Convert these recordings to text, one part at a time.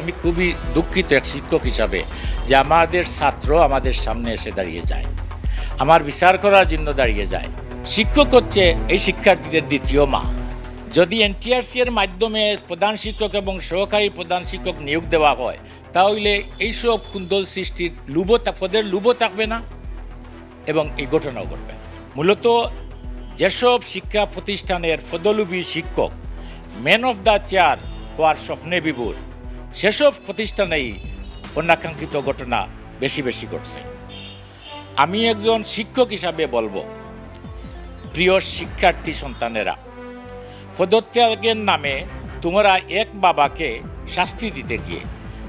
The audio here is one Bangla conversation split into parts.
আমি খুবই দুঃখিত এক শিক্ষক হিসাবে যে আমাদের ছাত্র আমাদের সামনে এসে দাঁড়িয়ে যায়। আমার বিচার করার জন্য দাঁড়িয়ে যায়। শিক্ষক হচ্ছে এই শিক্ষার্থীদের দ্বিতীয় মা। যদি এনটিআরসি এর মাধ্যমে প্রধান শিক্ষক এবং সহকারী প্রধান শিক্ষক নিয়োগ দেওয়া হয়, তাহলে এইসব কুন্দল সৃষ্টির লুব পদের লুবও থাকবে না এবং এই ঘটনাও ঘটবে না। মূলত যেসব শিক্ষা প্রতিষ্ঠানের ফদলুবী শিক্ষক ম্যান অফ দ্য চেয়ার হওয়ার স্বপ্নে বিভোর সেসব প্রতিষ্ঠানেই অনাকাঙ্ক্ষিত ঘটনা বেশি বেশি ঘটছে। আমি একজন শিক্ষক হিসাবে বলব, প্রিয় শিক্ষার্থী সন্তানেরা, পদত্যাগের নামে তোমরা এক বাবাকে শাস্তি দিতে গিয়ে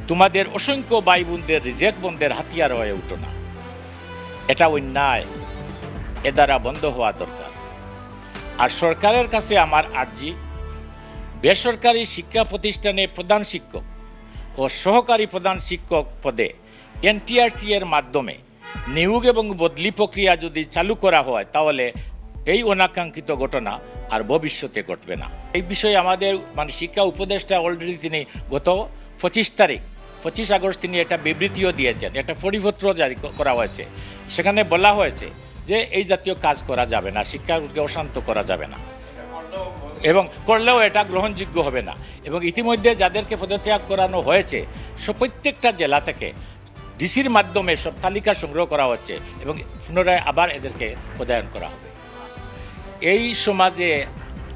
তোমাদের অসংখ্য ভাই বোনদের রিজেক্ট বন্ধের হাতিয়ার হয়ে উঠো না। এটা অন্যায়, এ দ্বারা বন্ধ হওয়া দরকার। আর সরকারের কাছে আমার আর্জি, বেসরকারি শিক্ষা প্রতিষ্ঠানে প্রধান শিক্ষক ও সহকারী প্রধান শিক্ষক পদে এনটিআরসি এর মাধ্যমে নিয়োগ এবং বদলি প্রক্রিয়া যদি চালু করা হয়, তাহলে এই অনাকাঙ্ক্ষিত ঘটনা আর ভবিষ্যতে ঘটবে না। এই বিষয়ে আমাদের মানে শিক্ষা উপদেষ্টা অলরেডি তিনি গত পঁচিশ তারিখ, পঁচিশ আগস্ট তিনি একটা বিবৃতিও দিয়েছেন, একটা পরিপত্র জারি করা হয়েছে। সেখানে বলা হয়েছে যে এই জাতীয় কাজ করা যাবে না, শিক্ষাকে অশান্ত করা যাবে না। এবং করলেও এটা গ্রহণযোগ্য হবে না। এবং ইতিমধ্যে যাদেরকে পদত্যাগ করানো হয়েছে প্রত্যেকটা জেলা থেকে ডিসির মাধ্যমে সব তালিকা সংগ্রহ করা হচ্ছে এবং পুনরায় আবার এদেরকে পদায়ন করা হবে। এই সমাজে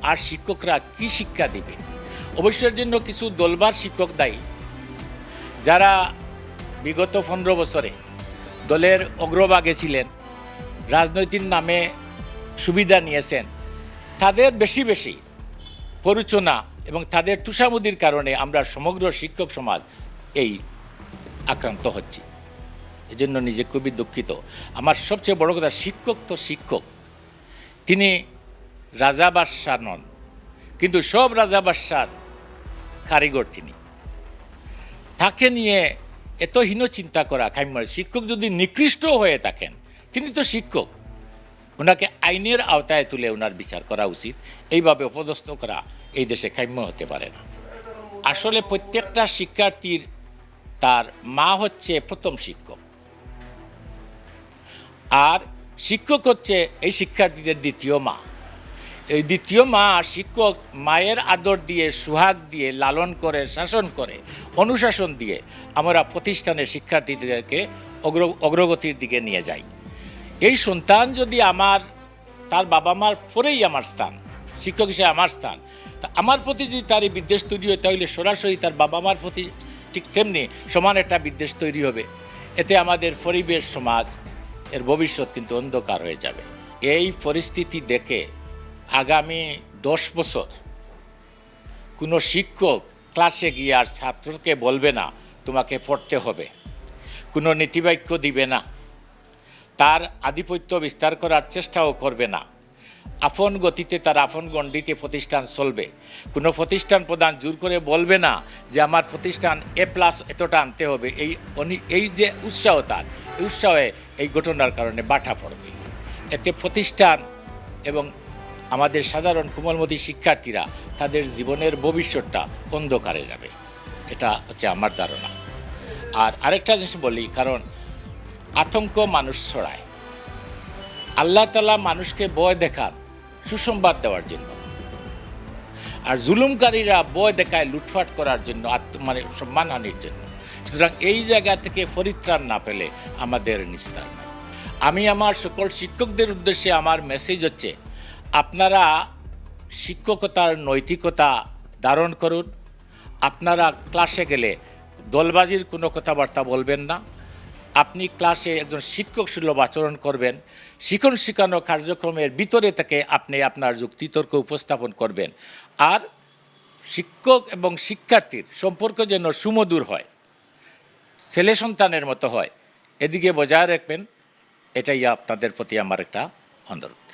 আর শিক্ষকরা কি শিক্ষা দিবে? অবশ্যের জন্য কিছু দলবার শিক্ষক দায়ী, যারা বিগত পনেরো বছরে দলের অগ্রভাগে ছিলেন, রাজনৈতিক নামে সুবিধা নিয়েছেন, তাদের বেশি বেশি প্ররোচনা এবং তাদের তুষামুদির কারণে আমরা সমগ্র শিক্ষক সমাজ এই আক্রান্ত হচ্ছি। এজন্য নিজে খুবই দুঃখিত। আমার সবচেয়ে বড় কথা, শিক্ষক তো শিক্ষক। তিনি রাজা বাদশাহ নন, কিন্তু সব রাজা বাদশার কারিগর তিনি। তাকে নিয়ে এত হীন চিন্তা করা কাম্য শিক্ষক যদি নিকৃষ্ট হয়ে থাকেন, তিনি তো শিক্ষক। ওনাকে আইনের আওতায় তুলে ওনার বিচার করা উচিত। এইভাবে অপদস্থ করা এই দেশে কাম্য হতে পারে না। আসলে প্রত্যেকটা শিক্ষার্থীর তার মা হচ্ছে প্রথম শিক্ষক। আর শিক্ষক হচ্ছে এই শিক্ষার্থীদের দ্বিতীয় মা। এই দ্বিতীয় মা শিক্ষক মায়ের আদর দিয়ে, সুহাগ দিয়ে, লালন করে, শাসন করে, অনুশাসন দিয়ে আমরা প্রতিষ্ঠানের শিক্ষার্থীদেরকে অগ্র, অগ্রগতির দিকে নিয়ে যাই। এই সন্তান যদি আমার, তার বাবা মার পরেই আমার স্থান, শিক্ষক হিসেবে আমার স্থান, তা আমার প্রতি যদি তার এই বিদ্বেষ তৈরি হয়, তাহলে সরাসরি তার বাবা মার প্রতি ঠিক তেমনি সমান একটা বিদ্বেষ তৈরি হবে। এতে আমাদের পরিবেশ, সমাজ, এর ভবিষ্যৎ কিন্তু অন্ধকার হয়ে যাবে। এই পরিস্থিতি দেখে আগামী দশ বছর কোনো শিক্ষক ক্লাসে গিয়ে আর ছাত্রকে বলবে না, তোমাকে পড়তে হবে। কোনো নীতিবাক্য দিবে না। তার আধিপত্য বিস্তার করার চেষ্টাও করবে না। আপন গতিতে তার আপন গণ্ডিতে প্রতিষ্ঠান চলবে। কোনো প্রতিষ্ঠান প্রদান জোর করে বলবে না যে, আমার প্রতিষ্ঠান এ প্লাস এতটা আনতে হবে। এই এই যে উৎসাহ তার, এই উৎসাহে এই ঘটনার কারণে বাটা পড়বে। এতে প্রতিষ্ঠান এবং আমাদের সাধারণ কোমলমতি শিক্ষার্থীরা তাদের জীবনের ভবিষ্যৎটা অন্ধকারে যাবে। এটা হচ্ছে আমার ধারণা। আর আরেকটা জিনিস বলি, কারণ আতঙ্ক মানুষ ছড়ায়। আল্লাহ তালা মানুষকে বয় দেখান, সুসংবাদ দেওয়ার জন্য। আর জুলুমকারীরা বয় দেখায় লুটফাট করার জন্য, আত্ম মানে সম্মানহানির জন্য। সুতরাং এই জায়গা থেকে পরিত্রাণ না পেলে আমাদের নিস্তার নাই। আমি আমার সকল শিক্ষকদের উদ্দেশ্যে আমার মেসেজ হচ্ছে, আপনারা শিক্ষকতার নৈতিকতা ধারণ করুন। আপনারা ক্লাসে গেলে দলবাজির কোনো কথাবার্তা বলবেন না। আপনি ক্লাসে একজন শিক্ষক সুলভ আচরণ করবেন। শিখন শিখানো কার্যক্রমের ভিতরে থেকে আপনি আপনার যুক্তিতর্ক উপস্থাপন করবেন। আর শিক্ষক এবং শিক্ষার্থীর সম্পর্ক যেন সুমধুর হয়, ছেলে সন্তানের মতো হয়। এদিকে বজায় রাখবেন, এটাই আপনাদের প্রতি আমার একটা অনুরোধ।